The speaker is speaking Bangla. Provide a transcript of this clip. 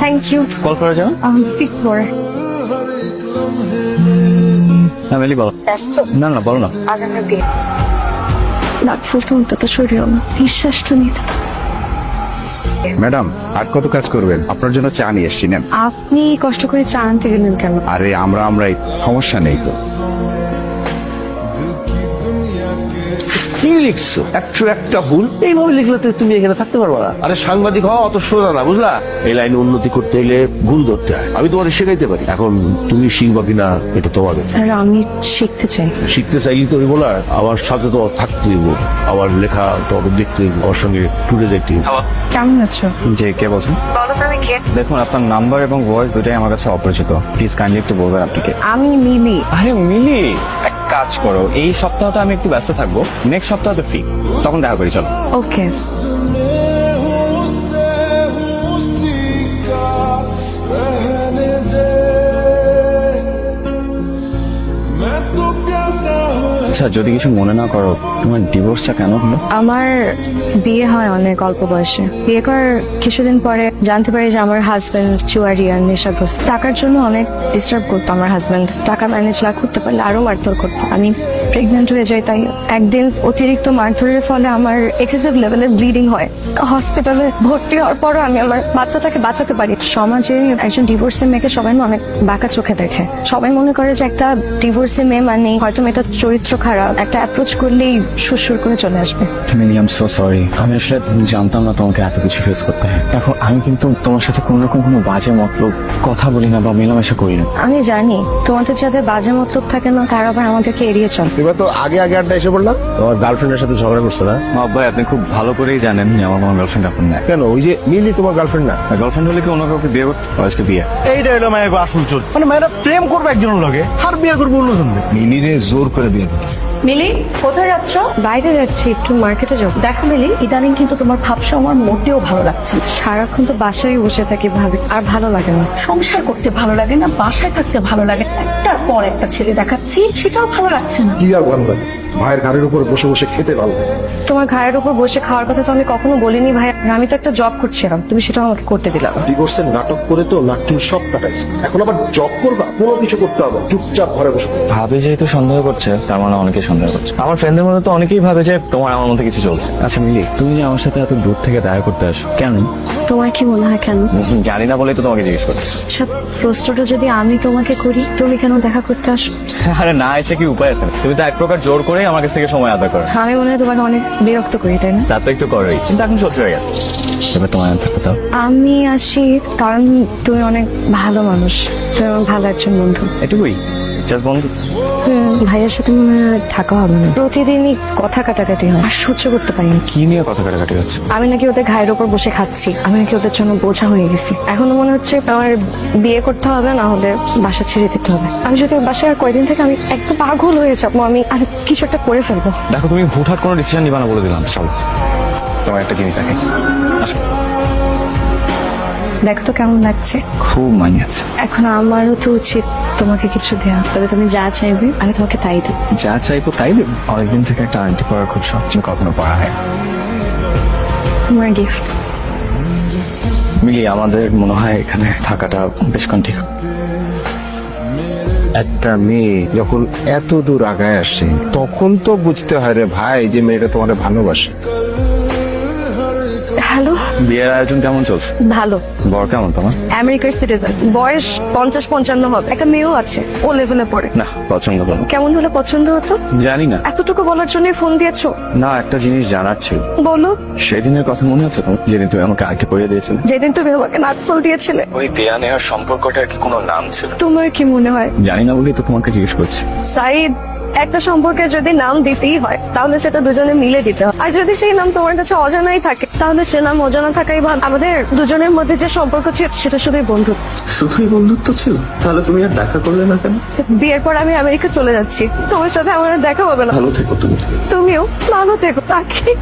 থ্যাংক ইউ কল করা যাবে ফিট ফ্লোর হ্যাঁ মেলি বলো। ব্যস্ত? না না বলো না। আজ আমরা বিয়ে নাক ফুলতে অন্তত সরিও না। বিশ্বাসটা নিতে ম্যাডাম আর কত কাজ করবেন? আপনার জন্য চা নিয়ে এসছি আপনি কষ্ট করে চা আনতে গেলেন কেন? আরে আমরা আমরাই। সমস্যা নেই তো। কি লিখছো? একশো একটা ভুল। এইভাবে লিখলে তো তুমি এখানে থাকতে পারবে না। আরে সাংবাদিক হওয়া অত সোজা না বুঝলা? এই লাইনে উন্নতি করতে গেলে ভুল ধরতে হয়। আমি তোমার শেখাইতে পারি। এখন তুমি শিখবা কিনা এটা তোমার স্যার আমি শিখতে চাই। শিখতে চাইলে তো হইব না। আমার সাথে তো থাকতে হইব। আমার লেখা তোমাকে দেখতে হইব। আমার সঙ্গে টুরে দেখতে হইব। কেমন আছো? যে কে বলছেন? দেখুন আপনার নাম্বার এবং ভয়েস দুটাই আমার কাছে অপরিচিত। প্লিজ কাইন্ডলি একটু বলবেন আপনি কে? আমি মিলি। আরে মিলি? কাজ করো। এই সপ্তাহটা আমি একটু ব্যস্ত থাকব। নেক্সট সপ্তাহ তো ফ্রি তখন দেখা করি, চলো। ওকে আচ্ছা যদি কিছু মনে না করো, তোমার ডিভোর্সটা কেন হলো? আমার বিয়ে হয় অনেক অল্প বয়সে। বিয়ে করার কিছুদিন পরে জানতে পারি যে আমার হাজবেন্ড আর নেশাগ্রস্ত। টাকার জন্য অনেক ডিস্টার্ব করতো আমার হাজবেন্ড টাকা ম্যানেজ না করতে পারলে আরও মারধর করতো। আমি প্রেগনেন্ট হয়ে যাই তাই একদিন অতিরিক্ত মারধরের ফলে আমার এক্সেসিভ লেভেলে ব্লিডিং হয়। হসপিটালে ভর্তি হওয়ার পরও আমি আমার বাচ্চাটাকে বাঁচাতে পারি। সমাজে একজন ডিভোর্সের মেয়েকে সবাই অনেক বাঁকা চোখে দেখে। সবাই মনে করে যে একটা ডিভোর্সের মেয়ে মানে হয়তো মেয়েটার চরিত্র খারাপ। একটা অ্যাপ্রোচ করলেই সুরসুর করে চলে আসবে। মিলি আম সো সরি আমি আসলে জানতাম না তোমাকে এত কিছু ফেস করতে। হয় দেখো আমি কিন্তু তোমার সাথে কোনো রকম কোনো বাজে মতলব কথা বলি না বা মেলামেশা করি না। আমি জানি তোমাদের যাদের বাজে মতলব থাকে না তারা আবার আমাদেরকে এড়িয়ে চলে এবার তো আগে আগে আড্ডা এসে পড়লাম। তোমার গার্লফ্রেন্ডের সাথে ঝগড়া করছে না? ভাই আপনি খুব ভালো করেই জানেন যে আমার কোনো গার্লফ্রেন্ড নাই কেন? ওই যে মিলি তোমার গার্লফ্রেন্ড না? গার্লফ্রেন্ড হলে কি অন্য কাউকে বিয়ে করতে আজকে বিয়ে। এইটা হলো মায়ের আসল চল মানে মায়েরা প্রেম করবে একজনের লগে আর বিয়ে করবে অন্য সঙ্গে মিলিরে জোর করে বিয়ে মিলি কোথায় যাচ্ছ? বাইরে যাচ্ছি একটু মার্কেটে যাব। দেখো মিলি ইদানিং কিন্তু তোমার ভাবসা আমার মোটেও ভালো লাগছে না। সারাক্ষণ তো বাসায় বসে থাকি ভাবি আর ভালো লাগে না। সংসার করতে ভালো লাগে না বাসায় থাকতে ভালো লাগে না। একটার পর একটা ছেলে দেখাচ্ছি সেটাও ভালো লাগছে না। কি আর ভালো লাগে ভাইয়ের ঘাড়ের উপর বসে বসে খেতে ভালো লাগে তোমার ঘায়ের উপর বসে খাওয়ার কথা তো আমি কখনো বলিনি ভাই। আমি তো একটা জব করছিলাম তুমি সেটা আমাকে করতে দিলাম ডিভোর্সের নাটক করে তো নাট্যম সব কাটাইছে। এখন আবার জব করবা? কোনো কিছু করতে হবে চুপচাপ ঘরে বসে। ভাবে যেহেতু সন্দেহ করছে তার মানে অনেকেই সন্দেহ করছে। আমার ফ্রেন্ডদের মধ্যে তো অনেকেই ভাবে যে তোমার আমার মধ্যে কিছু চলছে। আচ্ছা মিলি তুমি যে আমার সাথে এত দূর থেকে দেখা করতে আসো কেন? তোমার কি মনে হয় কেন? জানি না বলেই তো তোমাকে জিজ্ঞেস করতেছি আচ্ছা প্রশ্নটা যদি আমি তোমাকে করি তুমি কেন দেখা করতে আসো? আরে না এসে কি উপায় আছে? তুমি তো এক প্রকার জোর করে আমার কাছ থেকে সময় আদায় করে আমি মনে হয় তোমাকে অনেক বিরক্ত করি তাই না? তা তো একটু করোই। কিন্তু এখন সহ্য হয়ে গেছে। এবার তোমার অ্যান্সারটা দাও। আমি আসি কারণ তুমি অনেক ভালো মানুষ। তুমি আমার ভালো একজন বন্ধু। এটুকুই? জাস্ট বন্ধু ভাইয়ের সাথে থাকা হবে না। প্রতিদিনই কথা কাটাকাটি হয়। আর সহ্য করতে পারি না। কি নিয়ে কথা কাটাকাটি হচ্ছে? আমি নাকি ওদের ঘায়ের ওপর বসে খাচ্ছি। আমি নাকি ওদের জন্য বোঝা হয়ে গেছি। এখনও মনে হচ্ছে আমার বিয়ে করতে হবে না হলে বাসা ছেড়ে দিতে হবে। আমি যদি বাসায় আর কয়দিন থেকে আমি একদম পাগল হয়ে যাব আমি আর কিছু একটা করে ফেলব। দেখো তুমি হুটহাট কোনো ডিসিশন নিবা না বলে দিলাম চলো। তোমার একটা জিনিস দেখে। আসো। দেখো তো কেমন লাগছে। খুব মানিয়ে আছে। এখন আমারও তো উচিত তোমাকে কিছু দেওয়া। তবে তুমি যা চাইবে আমি তোমাকে তাই দেবো। যা চাইব তাই দেবো। অনেকদিন থেকে একটা আন্টি পড়ার খুব শখ ছিল, কখনো পড়া হয়। তোমার গিফট মিলি আমাদের মনে হয় এখানে থাকাটা বেশ কন ঠিক। একটা মেয়ে যখন এত দূর আগায় আসে তখন তো বুঝতে হয় রে ভাই যে মেয়েটা তোমার ভালোবাসে। হ্যালো বিয়ের আয়োজন কেমন চলছে? ভালো। বর কেমন তোমার? আমেরিকার সিটিজেন। বয়স পঞ্চাশ পঞ্চান্ন হবে। একটা মেয়েও আছে ও লেভেলে পড়ে। না পছন্দ করো কেমন হলে পছন্দ হতো? জানি না। এতটুকু বলার জন্য ফোন দিয়েছ। না একটা জিনিস জানার ছিল। বলো। সেদিনের কথা মনে আছে তোমার? যেদিন তুমি আমাকে আগে পড়িয়ে দিয়েছিলে। যেদিন তুমি আমাকে নাকফল দিয়েছিলে। ওই দেয়া নেওয়ার সম্পর্কটার কি কোনো নাম ছিল? তোমার কি মনে হয়? জানি না বলেই তো তোমাকে জিজ্ঞেস করছি। সাইদ একটা সম্পর্কে যদি নাম দিতেই হয় তাহলে সেটা দুজনে মিলে দিতে হয়। আর যদি সেই নাম তোমার কাছে অজানাই থাকে তাহলে সে নাম অজানা থাকাই ভালো। আমাদের দুজনের মধ্যে যে সম্পর্ক ছিল সেটা শুধুই বন্ধুত্ব শুধুই বন্ধুত্ব ছিল? তাহলে তুমি আর দেখা করলে না কেন? বিয়ের পর আমি আমেরিকা চলে যাচ্ছি। তোমার সাথে আমার দেখা হবে না। ভালো থেকো তুমি। তুমিও ভালো থেকো তাকে।